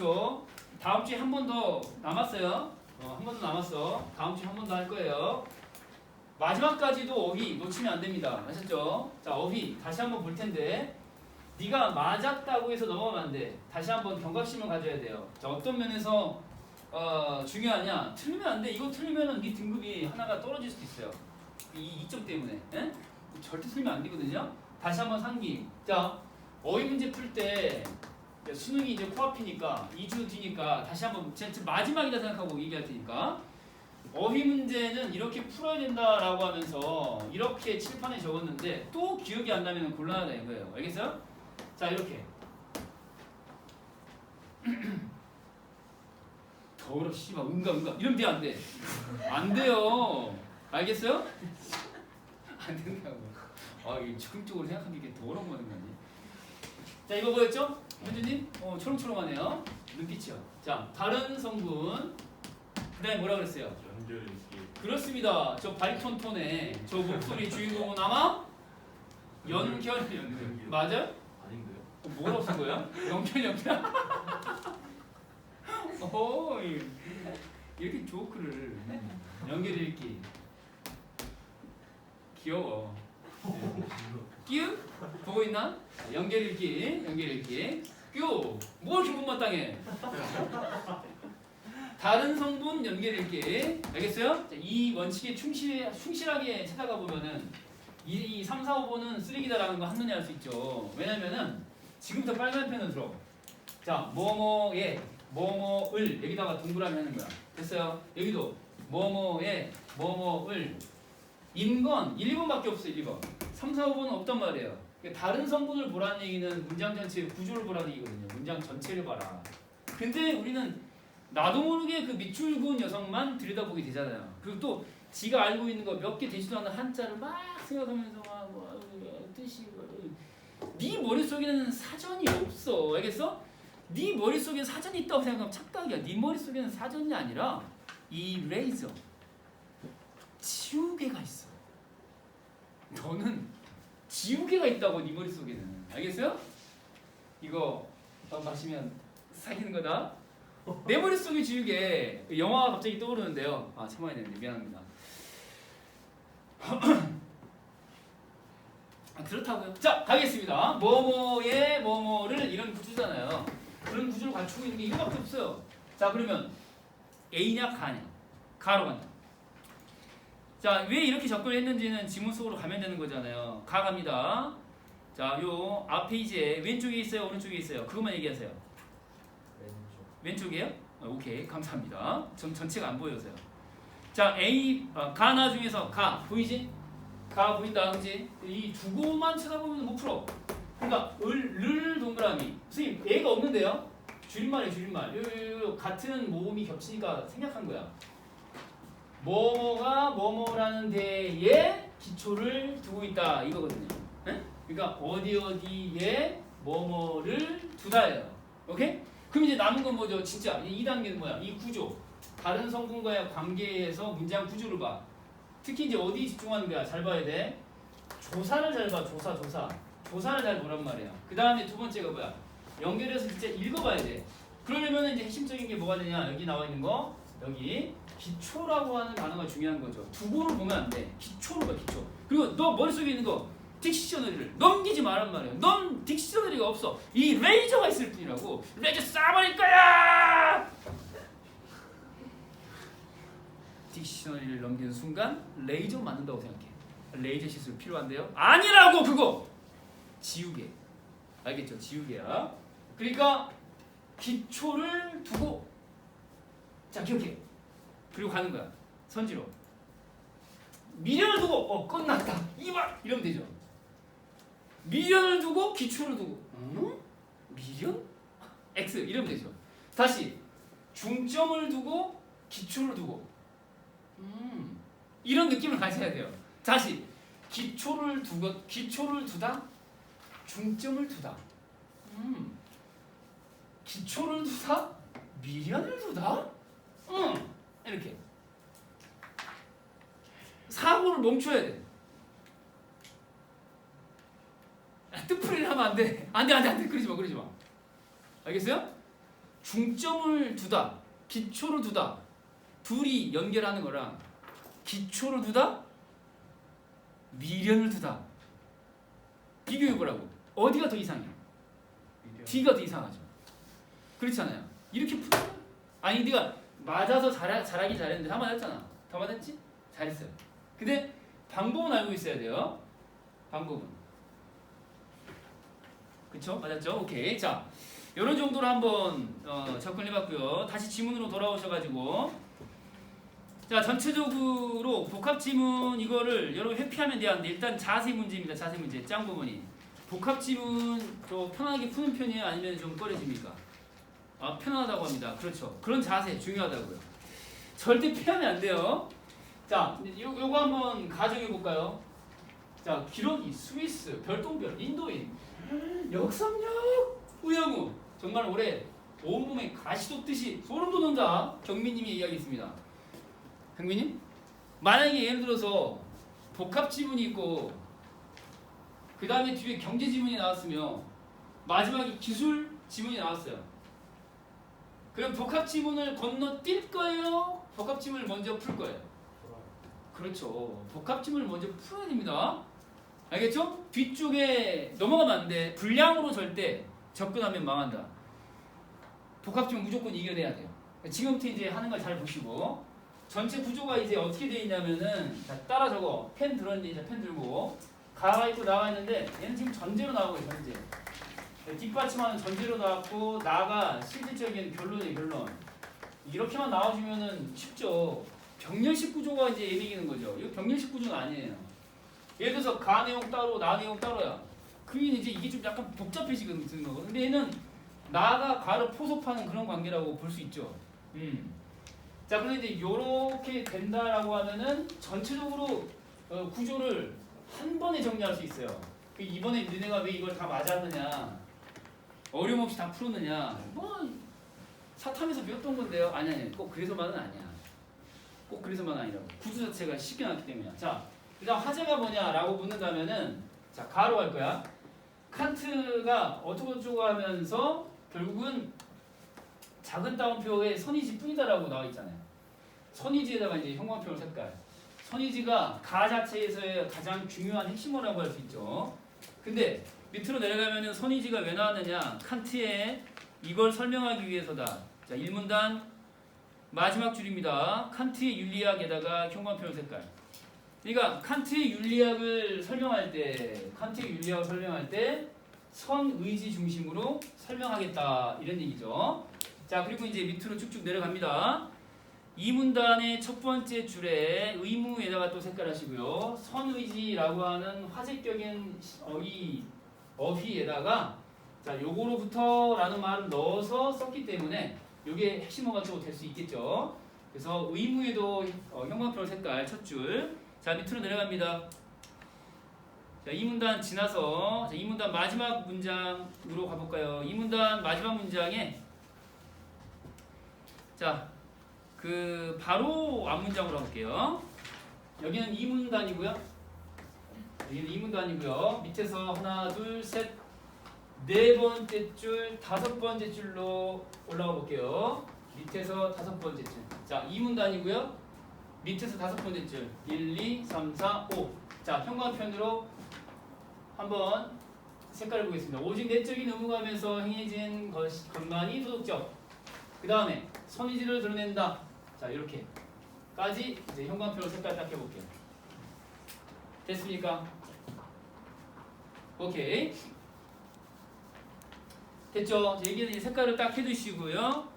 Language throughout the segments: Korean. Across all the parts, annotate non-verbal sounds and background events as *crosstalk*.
그쵸? 다음 주에 한 번 더 남았어요. 어, 한 번 더 남았어. 다음 주에 한 번 더 할 거예요. 마지막까지도 어휘 놓치면 안 됩니다. 아셨죠? 자, 어휘 다시 한번 볼 텐데 네가 맞았다고 해서 넘어가면 안 돼. 다시 한번 경각심을 가져야 돼요. 자, 어떤 면에서 어, 중요하냐? 틀리면 안 돼. 이거 틀리면은 네 등급이 하나가 떨어질 수도 있어요. 이 이점 때문에. 예? 절대 틀리면 안 되거든요. 다시 한번 상기. 자, 어휘 문제 풀때 수능이 이제 코앞이니까 2주 뒤니까 다시 한번 진짜 마지막이다 생각하고 얘기할 테니까 어휘 문제는 이렇게 풀어야 된다라고 하면서 이렇게 칠판에 적었는데 또 기억이 안 나면 곤란하다 이거예요. 알겠어요? 자 이렇게 *clears throat* 더러워 씨발 응가 응가 이러면 돼안 돼? 안 돼요. 알겠어요? *laughs* 안 된다고. 아 이게 적극적으로 생각하는 게 더러운 거는 거지. 자 이거 뭐였죠? 현주님? 어 초롱초롱하네요. 눈빛이요. 자 다른 성분. 그다음에 뭐라 그랬어요? 연결 있기 그렇습니다. 저 바리톤 톤의 저 목소리 주인공은 아마 연결 연결. 맞아요? 아닌데요? 어, 뭐라고 쓴 거야? 연결 연결. *laughs* 오 이렇게 조크를 연결 읽기 귀여워. 끼우 보고 있나? 연결 읽기 연결 읽기 끼우 뭘 이렇게 못마땅해? 다른 성분 연결 읽기 알겠어요? 자, 이 원칙에 충실 충실하게 찾아가 보면은 이, 이 3, 4, 5번은 쓰레기다라는 거 한눈에 알 수 있죠. 왜냐면은 지금부터 빨간 펜을 들어. 자, 뭐뭐에 뭐뭐을 여기다가 동그라미 하는 거야. 됐어요? 여기도 뭐뭐에 뭐뭐을 인건 1번밖에 없어 1번. 3, 4, 5번은 없단 말이에요. 그러니까 다른 성분을 보라는 얘기는 문장 전체의 구조를 보라는 얘기거든요. 문장 전체를 봐라. 근데 우리는 나도 모르게 그 밑줄 그은 녀석만 들여다보게 되잖아요. 그리고 또 지가 알고 있는 거 몇 개 되지도 않는 한자를 막 생각하면서 막 뭐, 어, 뜻이 뭐, 네 머릿속에는 사전이 없어. 알겠어? 네 머릿속에 사전이 있다고 생각하면 착각이야. 네 머릿속에는 사전이 아니라 이 레이저 지우개가 있어. 너는 지우개가 있다고 네 머릿속에는. 알겠어요? 이거 밥 마시면 사귀는 거다. 내 머릿속에 지우개 영화가 갑자기 떠오르는데요. 아 참아야 되는데 미안합니다. *clears throat* 아, 그렇다고요. 자 가겠습니다. 뭐뭐의 뭐뭐를 이런 구조잖아요. 그런 구조를 갖추고 있는 게 이거밖에 없어요. 자 그러면 A냐 가냐 가로 간다. 자 왜 이렇게 접근을 했는지는 지문 속으로 가면 되는 거잖아요. 가 갑니다. 자 요 앞에 이제 왼쪽에 있어요 오른쪽에 있어요. 그것만 얘기하세요. 왼쪽 왼쪽 이에요? 어, 오케이 감사합니다. 전 전체가 안 보여서요. 자 A 어, 가나 중에서 가 보이지? 가 보인다 그지? 이두 곳만 쳐다보면 못 풀어. 그러니까 을, 를 동그라미. 선생님 애가 없는데요? 줄임말이에요 줄임말. 요, 요, 요, 같은 모음이 겹치니까 생략한 거야. 뭐뭐가 뭐뭐라는 데에 기초를 두고 있다 이거거든요. 네? 그러니까 어디 어디에 뭐뭐를 두다예요. 오케이? 그럼 이제 남은 건 뭐죠? 진짜 이 2단계는 뭐야? 이 구조. 다른 성분과의 관계에서 문장 구조를 봐. 특히 이제 어디 집중하는 거야? 잘 봐야 돼. 조사를 잘 봐. 조사, 조사. 조사를 잘 보란 말이야. 그 다음에 두 번째가 뭐야? 연결해서 진짜 읽어봐야 돼. 그러려면 이제 핵심적인 게 뭐가 되냐? 여기 나와 있는 거. 여기 기초라고 하는 단어가 중요한 거죠. 두고를 보면 안 돼. 기초를 봐, 기초. 그리고 너 머릿속에 있는 거 딕셔너리를 넘기지 말란 말이야. 넌 딕셔너리가 없어. 이 레이저가 있을 뿐이라고. 레이저 쏴버릴 거야! 딕셔너리를 넘기는 순간 레이저 맞는다고 생각해. 레이저 시술 필요한데요? 아니라고 그거. 지우개. 알겠죠? 지우개야. 그러니까 기초를 두고 자 기억해. 그리고 가는 거야. 선지로. 미련을 두고 어 끝났다. 이봐 이러면 되죠. 미련을 두고 기초를 두고 음? 미련? X 이러면 되죠. 다시 중점을 두고 기초를 두고 음, 이런 느낌을 가져야 돼요. 다시 기초를 두고 기초를 두다 중점을 두다 음, 기초를 두다 미련을 두다 음, 이렇게 사고를 멈춰야 돼. 아, 뜻풀이를 하면 안 돼. 안 돼, 안 돼, 안 돼. 그러지 마, 그러지 마. 알겠어요? 중점을 두다, 기초를 두다, 둘이 연결하는 거랑 기초를 두다, 미련을 두다. 비교해보라고. 어디가 더 이상해? D가 더 이상하죠. 그렇잖아요. 이렇게 거야. 아니 네가 맞아서 잘하, 잘하긴 잘했는데 다 맞았잖아. 다 맞았지? 잘했어요. 근데 방법은 알고 있어야 돼요. 방법은. 그쵸? 맞았죠? 오케이. 자, 이런 정도로 한번 어, 접근해봤고요. 다시 지문으로 돌아오셔가지고 자 전체적으로 복합 지문 이거를 여러분 회피하면 돼요. 일단 자세 문제입니다. 자세 문제 짱 부분이 복합 지문 좀 편하게 푸는 편이에요? 아니면 좀 꺼려집니까? 아 편하다고 합니다. 그렇죠. 그런 자세 중요하다고요. 절대 피하면 안 돼요. 자, 요, 요거 한번 가정해 볼까요? 자, 기러기, 스위스, 별똥별, 인도인, 역삼역, 우영우. 정말 올해 온몸에 가시 돋듯이 소름 돋는다. 경민님이 이야기했습니다. 경민님? 만약에 예를 들어서 복합 지문이 있고 그 다음에 뒤에 경제 지문이 나왔으며 마지막에 기술 지문이 나왔어요. 그럼 복합 지문을 건너뛸 거예요? 복합 지문을 먼저 풀 거예요? 그렇죠. 복합 지문을 먼저 풀어야 됩니다. 알겠죠? 뒤쪽에 넘어가면 안 돼. 불량으로 절대 접근하면 망한다. 복합 지문 무조건 이겨내야 돼요. 지금부터 이제 하는 걸 잘 보시고 전체 구조가 이제 어떻게 되어 있냐면은 자, 따라 적어. 펜 들었는데 펜 들고 가가 있고 나가 있는데 얘는 지금 전제로 나오고 있어요. 전제. 뒷받침하는 전제로 나왔고 나가 실질적인 결론이 결론. 이렇게만 나와주면은 쉽죠. 병렬식 구조가 이제 예민해지는 거죠. 이거 병렬식 구조는 아니에요. 예를 들어서 가 내용 따로 나 내용 따로야. 그게 이제 이게 좀 약간 복잡해지는 거거든. 근데 얘는 나가 가를 포섭하는 그런 관계라고 볼 수 있죠. 음. 자, 그런데 이제 요렇게 된다라고 하면은 전체적으로 어, 구조를 한 번에 정리할 수 있어요. 그 이번에 너네가 왜 이걸 다 맞았느냐, 어려움 없이 다 풀었느냐, 뭐 사탐에서 배웠던 건데요. 아니 아니, 꼭 그래서만은 아니야. 꼭 그래서만 아니라고. 구조 자체가 쉽게 나왔기 때문이야. 자, 그다음 화제가 뭐냐라고 묻는다면은 자 가로 할 거야. 칸트가 어쩌고 저쩌고 하면서 결국은 작은 따옴표에 선이지 뿐이다라고 나와 있잖아요. 선이지에다가 이제 형광펜을 색깔. 선이지가 가 자체에서의 가장 중요한 핵심어라고 할 수 있죠. 근데 밑으로 내려가면은 선이지가 왜 나왔느냐? 칸트의 이걸 설명하기 위해서다. 자, 1문단 마지막 줄입니다. 칸트의 윤리학에다가 형광펜 색깔. 그러니까 칸트의 윤리학을 설명할 때, 칸트의 윤리학을 설명할 때 선의지 중심으로 설명하겠다 이런 얘기죠. 자 그리고 이제 밑으로 쭉쭉 내려갑니다. 이 문단의 첫 번째 줄에 의무에다가 또 색깔하시고요. 선의지라고 하는 화제격인 어, 이 어휘에다가 자 요거로부터라는 말을 넣어서 썼기 때문에 이게 핵심어가 또 될 수 있겠죠. 그래서 의무에도 어, 형광펜 색깔 첫 줄. 자 밑으로 내려갑니다. 자, 이 문단 지나서 자, 이 문단 마지막 문장으로 가볼까요? 이 문단 마지막 문장에 자, 그 바로 앞 문장으로 가볼게요. 여기는 이 문단이고요. 여기는 이 문단이고요. 밑에서 하나, 둘, 셋, 네 번째 줄, 다섯 번째 줄로 올라가 볼게요. 밑에서 다섯 번째 줄. 자, 이 문단이고요. 밑에서 다섯 번째 줄. 1, 2, 3, 4, 5. 자, 형광펜으로 한번 색깔을 보겠습니다. 오직 내적인 의무감에서 행해진 것, 것만이 도덕적. 그 다음에 선의지를 드러낸다. 자, 이렇게까지 이제 형광펜으로 색깔 딱 해볼게요. 됐습니까? 오케이. 됐죠? 이 색깔을 딱 해두시고요.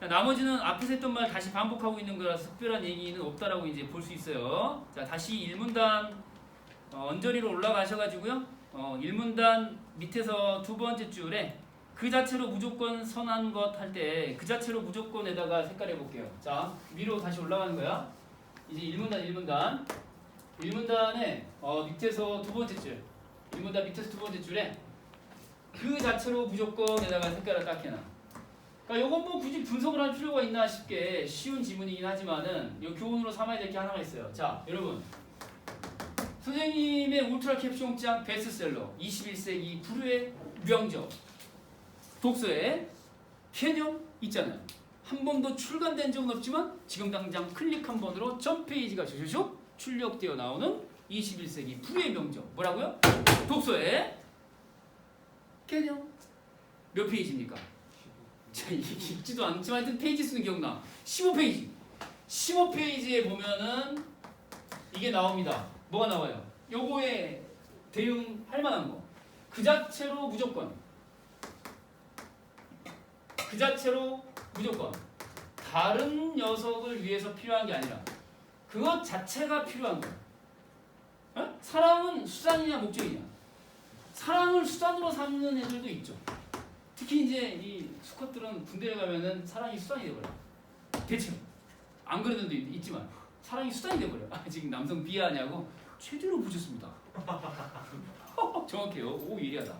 자, 나머지는 앞에서 했던 말 다시 반복하고 있는 거라서 특별한 얘기는 없다라고 이제 볼 수 있어요. 자, 다시 1문단 어, 언저리로 올라가셔가지고요. 어, 1문단 밑에서 두 번째 줄에 그 자체로 무조건 선한 것 할 때 그 자체로 무조건에다가 색깔해 볼게요. 자, 위로 다시 올라가는 거야. 이제 1문단 1문단 1문단에 어, 밑에서 두 번째 줄 1문단 밑에서 두 번째 줄에 그 자체로 무조건에다가 색깔을 딱 해놔. 그러니까 요건 뭐 굳이 분석을 할 필요가 있나 싶게 쉬운 지문이긴 하지만은 요 교훈으로 삼아야 될 게 하나가 있어요. 자, 여러분. 선생님의 울트라 캡숑장 베스트셀러 21세기 불후의 명적 독서에 개념 있잖아요. 한 번도 출간된 적은 없지만 지금 당장 클릭 한 번으로 전 페이지가 슉슉슉 출력되어 나오는 21세기 불의 명적 뭐라고요? 독서의 개념 몇 페이지입니까? 자, 읽지도 않지만 하여튼 페이지 수는 기억나 15페이지 15페이지에 보면은 이게 나옵니다 뭐가 나와요? 요거에 대응할 만한 거그 자체로 무조건 그 자체로 무조건 다른 녀석을 위해서 필요한 게 아니라 그것 자체가 필요한 거야. 어? 사랑은 수단이냐 목적이냐? 사랑을 수단으로 삼는 애들도 있죠. 특히 이제 이 수컷들은 군대에 가면은 사랑이 수단이 돼버려. 대체 안 그런 애도 있- 있지만 사랑이 수단이 돼버려. 아, 지금 남성 비하하냐고 최대로 보셨습니다. *laughs* 정확해요. 오 예리하다.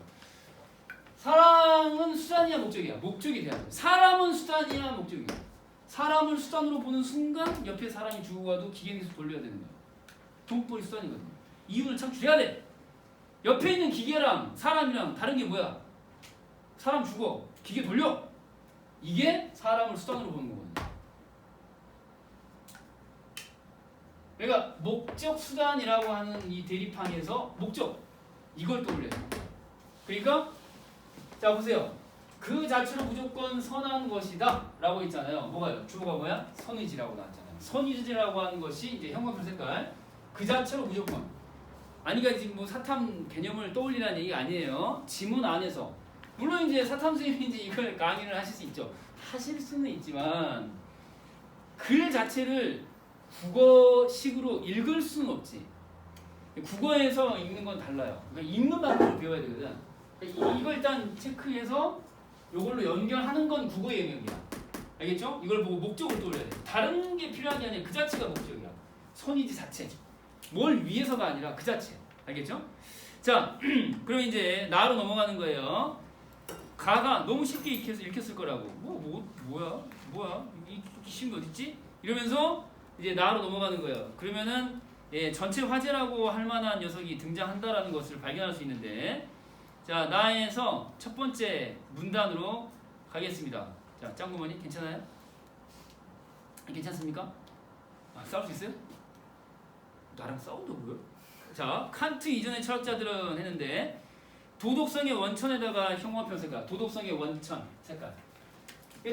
사랑은 수단이야 목적이야. 목적이 돼야 돼. 사람은 수단이야 목적이야. 사람을 수단으로 보는 순간 옆에 사람이 죽어가도 기계에서 돌려야 되는 거야. 돈벌이 수단이거든요. 이윤을 창출해야 돼. 옆에 있는 기계랑 사람이랑 다른 게 뭐야? 사람 죽어. 기계 돌려. 이게 사람을 수단으로 보는 거거든요. 그러니까 목적 수단이라고 하는 이 대립항에서 목적 이걸 떠올려야 돼. 그러니까 자 보세요. 그 자체로 무조건 선한 것이다 라고 했잖아요. 뭐가요? 주어가 뭐야? 선의지라고 나왔잖아요. 선의지라고 하는 것이 이제 형광펜 색깔 그 자체로 무조건 아니 그러니까 지금 뭐 사탐 개념을 떠올리라는 얘기가 아니에요. 지문 안에서 물론 이제 사탐 선생님이 이걸 강의를 하실 수 있죠. 하실 수는 있지만 글 자체를 국어식으로 읽을 수는 없지. 국어에서 읽는 건 달라요. 그러니까 읽는 방법을 배워야 되거든. 그러니까 이- 이거 일단 체크해서 이걸로 연결하는 건 국어의 영역이야. 알겠죠? 이걸 보고 목적을 떠올려야 돼. 다른 게 필요한 게 아니라 그 자체가 목적이야. 선의지 자체. 뭘 위해서가 아니라 그 자체. 알겠죠? 자, *clears throat* 그럼 이제 나로 넘어가는 거예요. 가가 너무 쉽게 읽혔, 읽혔을 거라고. 뭐, 뭐, 뭐야? 뭐야? 쉬운 거 어딨지? 이러면서 이제 나로 넘어가는 거예요. 그러면은 예, 전체 화제라고 할 만한 녀석이 등장한다라는 것을 발견할 수 있는데 자, 나에서 첫 번째 문단으로 가겠습니다. 자, 짱구머니 괜찮아요? 괜찮습니까? 아, 싸울 수 있어요? 나랑 싸운다고요? 자, 칸트 이전의 철학자들은 했는데 도덕성의 원천에다가 형광펜 색깔, 도덕성의 원천 색깔.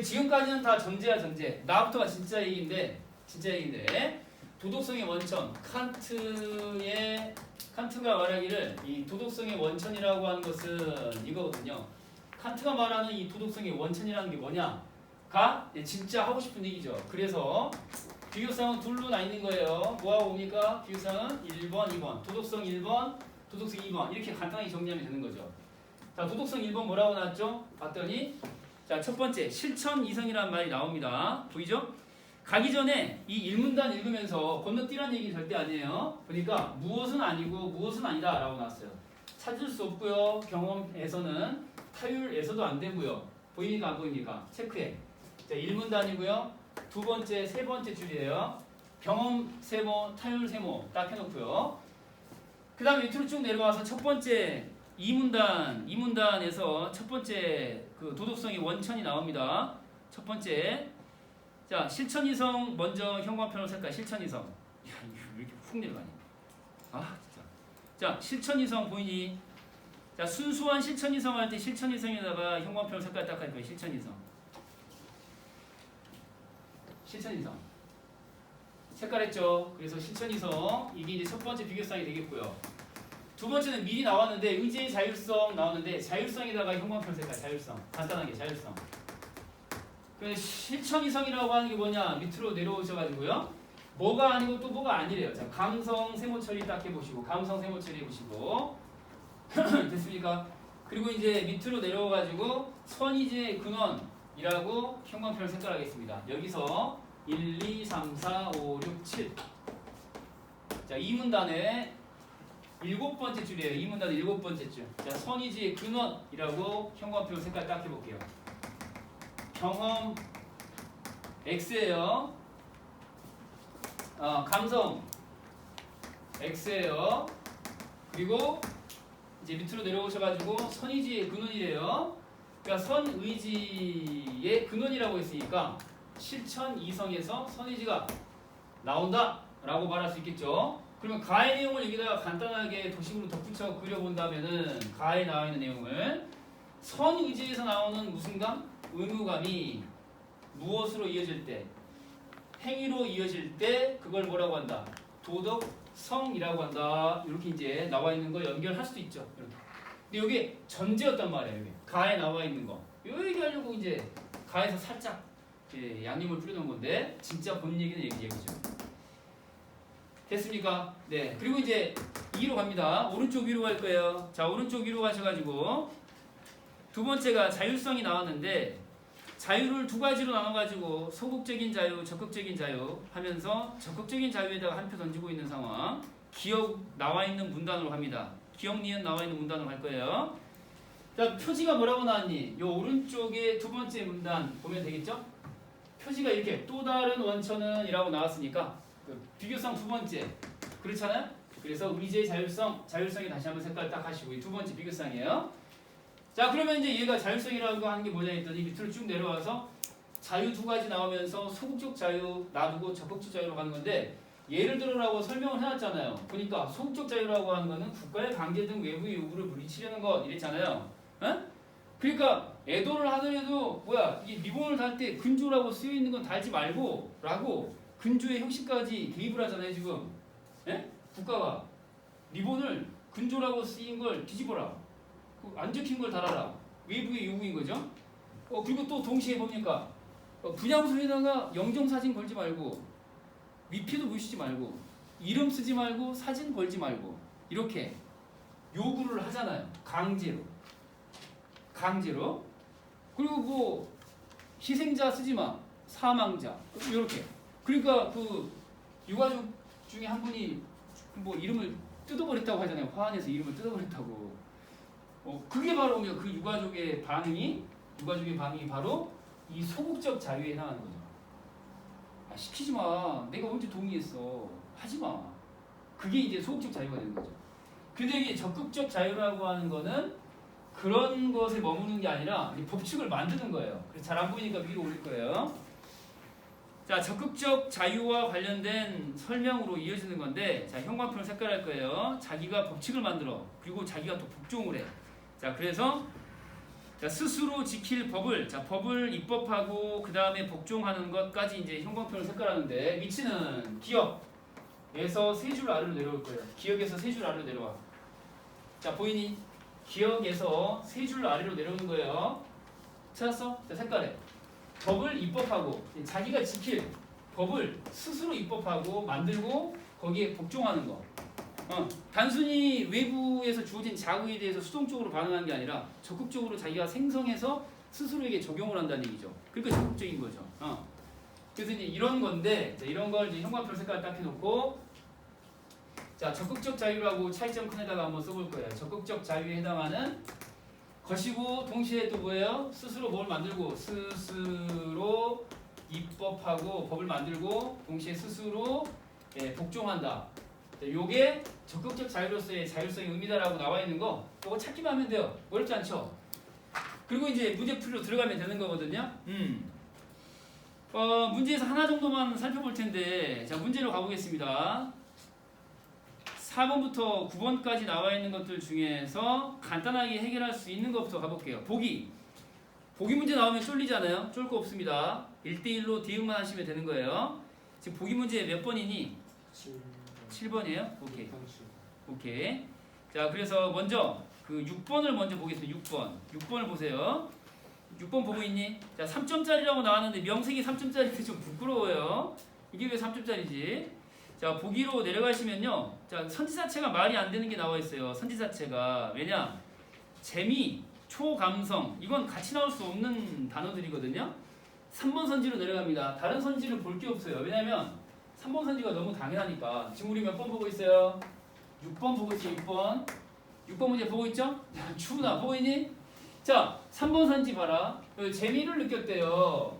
지금까지는 다 전제야 전제. 나부터가 진짜 얘기인데, 진짜 얘기인데 도덕성의 원천, 칸트의 칸트가 말하기를 이 도덕성의 원천이라고 하는 것은 이거거든요. 칸트가 말하는 이 도덕성의 원천이라는 게 뭐냐?가 진짜 하고 싶은 얘기죠. 그래서 비교사항은 둘로 나뉘는 거예요. 뭐하고 옵니까? 비교사항은 1번, 2번. 도덕성 1번, 도덕성 2번. 이렇게 간단하게 정리하면 되는 거죠. 자, 도덕성 1번 뭐라고 나왔죠? 봤더니 자, 첫 번째 실천 이성이라는 말이 나옵니다. 보이죠? 가기 전에 이 일문단 읽으면서 건너뛰라는 얘기 절대 아니에요. 그러니까 무엇은 아니고 무엇은 아니다 라고 나왔어요. 찾을 수 없고요. 경험에서는 타율에서도 안 되고요. 보이니까 안 보입니까? 체크해. 자, 일문단이고요. 두 번째, 세 번째 줄이에요. 경험 세모, 타율 세모 딱 해놓고요. 그 다음에 밑으로 쭉 내려와서 첫 번째 이문단, 이문단에서 첫 번째 그 도덕성의 원천이 나옵니다. 첫 번째 자 실천이성 먼저 형광펜으로 색깔 실천이성. 야 왜 이렇게 훅 내려가니? 아 진짜. 자 실천이성 보이니? 자 순수한 실천이성 할 때 실천이성에다가 형광펜으로 색깔 딱 할 거예요. 실천이성. 실천이성. 색깔 했죠. 그래서 실천이성 이게 이제 첫 번째 비교상이 되겠고요. 두 번째는 미리 나왔는데 의지의 자율성 나왔는데 자율성에다가 형광펜 색깔 자율성 간단하게 자율성. 그 실천이성이라고 하는 게 뭐냐 밑으로 내려오셔가지고요. 뭐가 아니고 또 뭐가 아니래요. 자 감성 세모 처리 딱 해보시고 감성 세모 처리 해보시고 *clears throat* 됐습니까? 그리고 이제 밑으로 내려와가지고 선이지의 근원 이라고 형광펜을 색깔하겠습니다. 여기서 1, 2, 3, 4, 5, 6, 7. 자, 이 문단의 일곱 번째 줄이에요. 이 문단의 일곱 번째 줄. 자, 선이지의 근원이라고 형광펜 색깔 딱 해볼게요. 경험 X예요. 어, 감성 X예요. 그리고 이제 밑으로 내려오셔가지고 선의지의 근원이래요. 그러니까 선의지의 얘 근원이라고 했으니까 실천 이성에서 선의지가 나온다라고 말할 수 있겠죠. 그러면 가의 내용을 여기다가 간단하게 도식으로 덧붙여 그려본다면은 가에 나와 있는 내용을 선의지에서 나오는 무슨 감? 의무감이 무엇으로 이어질 때 행위로 이어질 때 그걸 뭐라고 한다? 도덕성이라고 한다. 이렇게 이제 나와 있는 거 연결할 수도 있죠. 이렇게. 근데 이게 전제였단 말이에요. 이게 가에 나와 있는 거. 요 얘기하려고 이제 가에서 살짝 이제 양념을 뿌려놓은 건데 진짜 본 얘기는 얘기 얘기죠. 됐습니까? 네. 그리고 이제 2로 갑니다. 오른쪽 위로 갈 거예요. 자, 오른쪽 위로 가셔가지고 두 번째가 자율성이 나왔는데 자유를 두 가지로 나눠가지고 소극적인 자유, 적극적인 자유 하면서 적극적인 자유에다가 한 표 던지고 있는 상황. 기억 나와 있는 문단으로 갑니다. 기억 니은 나와 있는 문단으로 갈 거예요. 자, 표지가 뭐라고 나왔니? 요 오른쪽에 두 번째 문단 보면 되겠죠? 표지가 이렇게 또 다른 원천은 이라고 나왔으니까 그 비교성 두 번째 그렇잖아요? 그래서 의지의 자율성, 자율성에 다시 한번 색깔 딱 하시고 이 두 번째 비교성이에요. 자 그러면 이제 얘가 자율성이라고 하는 게 뭐냐 했더니 밑으로 쭉 내려와서 자유 두 가지 나오면서 소극적 자유 놔두고 적극적 자유로 가는 건데 예를 들어라고 설명을 해놨잖아요. 보니까 소극적 자유라고 하는 거는 국가의 강제 등 외부의 요구를 물리치려는 것 이랬잖아요. 어? 그러니까 애도를 하더라도 뭐야 이 리본을 달 때 근조라고 쓰여 있는 건 달지 말고 라고 근조의 형식까지 개입을 하잖아요 지금. 예? 국가가 리본을 근조라고 쓰인 걸 뒤집어라. 그안 적힌 걸 달아라. 외부의 요구인 거죠. 어, 그리고 또 동시에 뭡니까? 어, 분양소에다가 영정사진 걸지 말고 위피도 무시지 말고 이름 쓰지 말고 사진 걸지 말고 이렇게 요구를 하잖아요. 강제로. 강제로. 그리고 뭐 희생자 쓰지 마. 사망자. 이렇게. 그러니까 그 유가족 중에 한 분이 뭐 이름을 뜯어버렸다고 하잖아요. 화환에서 이름을 뜯어버렸다고. 어, 그게 바로 그 유가족의 반응이 유가족의 반응이 바로 이 소극적 자유에 해당하는 거죠. 아, 시키지 마. 내가 언제 동의했어. 하지 마. 그게 이제 소극적 자유가 되는 거죠. 근데 이게 적극적 자유라고 하는 거는 그런 것에 머무는 게 아니라 이 법칙을 만드는 거예요. 그래서 잘 안 보이니까 위로 올릴 거예요. 자, 적극적 자유와 관련된 설명으로 이어지는 건데, 자, 형광펜을 색깔할 거예요. 자기가 법칙을 만들어. 그리고 자기가 또 복종을 해. 자, 그래서 자, 스스로 지킬 법을, 자, 법을 입법하고 그 다음에 복종하는 것까지 이제 형광펜을 색깔하는데 위치는 기억에서 세 줄 아래로 내려올 거예요. 기억에서 세 줄 아래로 내려와. 자, 보이니? 기억에서 세 줄 아래로 내려오는 거예요. 찾았어? 자, 색깔에. 법을 입법하고 자기가 지킬 법을 스스로 입법하고 만들고 거기에 복종하는 거. 어, 단순히 외부에서 주어진 자극에 대해서 수동적으로 반응하는 게 아니라 적극적으로 자기가 생성해서 스스로에게 적용을 한다는 얘기죠. 그러니까 적극적인 거죠. 어. 그래서 이제 이런 건데 자, 이런 걸 이제 형광펜 색깔 딱 해놓고 자 적극적 자유라고 차이점 칸에다가 한번 써볼 거예요. 적극적 자유에 해당하는 것이고 동시에 또 뭐예요? 스스로 뭘 만들고 스스로 입법하고 법을 만들고 동시에 스스로 예, 복종한다. 자, 요게 적극적 자유로서의 자율성의 의미다라고 나와 있는 거 그거 찾기만 하면 돼요. 어렵지 않죠? 그리고 이제 문제 풀이로 들어가면 되는 거거든요. 음. 어, 문제에서 하나 정도만 살펴볼 텐데 자 문제로 가보겠습니다. 4번부터 9번까지 나와 있는 것들 중에서 간단하게 해결할 수 있는 것부터 가볼게요. 보기. 보기 문제 나오면 쫄리잖아요. 쫄 거 없습니다. 1대1로 대응만 하시면 되는 거예요. 지금 보기 문제 몇 번이니? 7번이에요? 오케이. 오케이. 자, 그래서 먼저 그 6번을 먼저 보겠습니다. 6번. 6번을 보세요. 6번 보고 있니? 자, 3점짜리라고 나왔는데 명색이 3점짜리인데 좀 부끄러워요. 이게 왜 3점짜리지? 자, 보기로 내려가시면요. 자, 선지자체가 말이 안 되는 게 나와 있어요. 선지자체가. 왜냐? 재미, 초감성. 이건 같이 나올 수 없는 단어들이거든요. 3번 선지로 내려갑니다. 다른 선지를 볼 게 없어요. 왜냐면 3번 선지가 너무 당연하니까. 지금 우리 몇 번 보고 있어요? 6번 보고 있지, 6번. 6번 문제 보고 있죠? 야, 추나 보고 있니? 자, 3번 선지 봐라. 재미를 느꼈대요.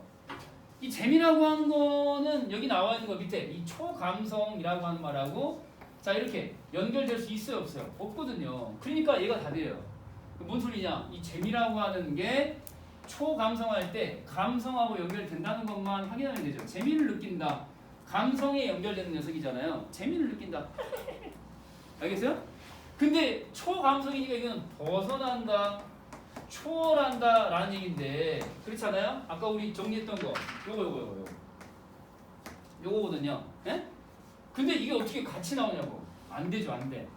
이 재미라고 하는 거는 여기 나와 있는 거 밑에 이 초감성이라고 하는 말하고 자 이렇게 연결될 수 있어요 없어요? 없거든요. 그러니까 얘가 답이에요. 뭔 소리냐? 이 재미라고 하는 게 초감성할 때 감성하고 연결된다는 것만 확인하면 되죠. 재미를 느낀다. 감성에 연결되는 녀석이잖아요. 재미를 느낀다. 알겠어요? 근데 초감성이니까 이건 벗어난다, 초월한다 라는 얘기인데 그렇지 않아요? 아까 우리 정리했던 거 요거 요거 요거 요거 요거거든요. 예? 근데 이게 어떻게 같이 나오냐고? 안 되죠, 안 돼.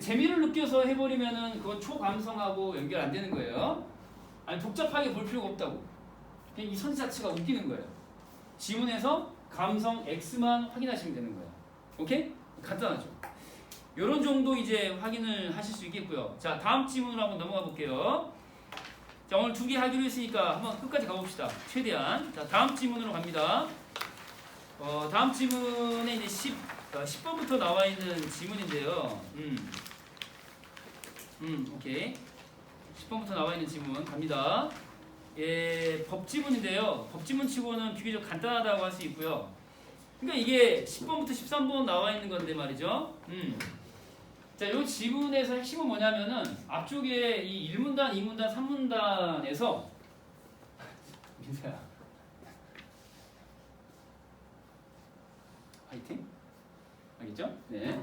재미를 느껴서 해버리면은 그거 초감성하고 연결 안 되는 거예요. 아니 복잡하게 볼 필요가 없다고. 그냥 이 선지 자체가 웃기는 거예요. 지문에서 감성 X만 확인하시면 되는 거예요. 오케이? 간단하죠. 이런 정도 이제 확인을 하실 수 있겠고요. 자 다음 지문으로 한번 넘어가 볼게요. 자 오늘 두 개 하기로 했으니까 한번 끝까지 가봅시다. 최대한. 자 다음 지문으로 갑니다. 어 다음 지문에 이제 10 어, 10번부터 나와 있는 지문인데요. 음. 음, 오케이. 10번부터 나와 있는 지문 갑니다. 예, 법지문인데요. 법지문 치고는 비교적 간단하다고 할 수 있고요. 그러니까 이게 10번부터 13번 나와 있는 건데 말이죠. 음. 자, 요 지문에서 핵심은 뭐냐면은 앞쪽에 이 1문단, 2문단, 3문단에서 *laughs* 민서야. 화이팅? 알겠죠? 네.